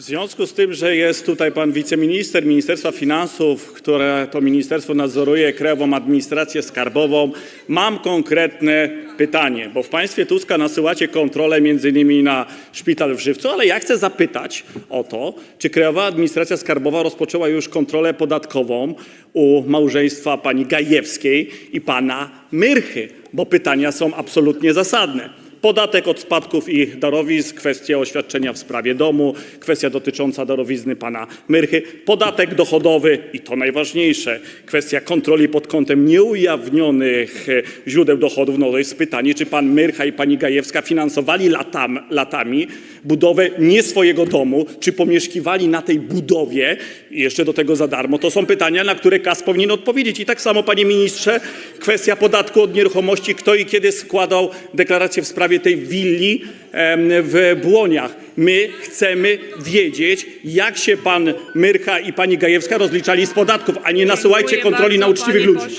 W związku z tym, że jest tutaj pan wiceminister Ministerstwa Finansów, które to ministerstwo nadzoruje Krajową Administrację Skarbową, mam konkretne pytanie, bo w państwie Tuska nasyłacie kontrolę między innymi na szpital w Żywcu, ale ja chcę zapytać o to, czy Krajowa Administracja Skarbowa rozpoczęła już kontrolę podatkową u małżeństwa pani Gajewskiej i pana Myrchy, bo pytania są absolutnie zasadne. Podatek od spadków i darowizn, kwestia oświadczenia w sprawie domu, kwestia dotycząca darowizny pana Myrchy, podatek dochodowy i to najważniejsze, kwestia kontroli pod kątem nieujawnionych e, źródeł dochodów. No to jest pytanie, czy pan Myrcha i pani Gajewska finansowali latam, latami budowę nie swojego domu, czy pomieszkiwali na tej budowie jeszcze do tego za darmo. To są pytania, na które KAS powinien odpowiedzieć. I tak samo, panie ministrze, kwestia podatku od nieruchomości, kto i kiedy składał deklarację w sprawie tej willi w Błoniach. My chcemy wiedzieć, jak się pan Myrcha i pani Gajewska rozliczali z podatków, a nie nasyłajcie kontroli na uczciwych ludzi.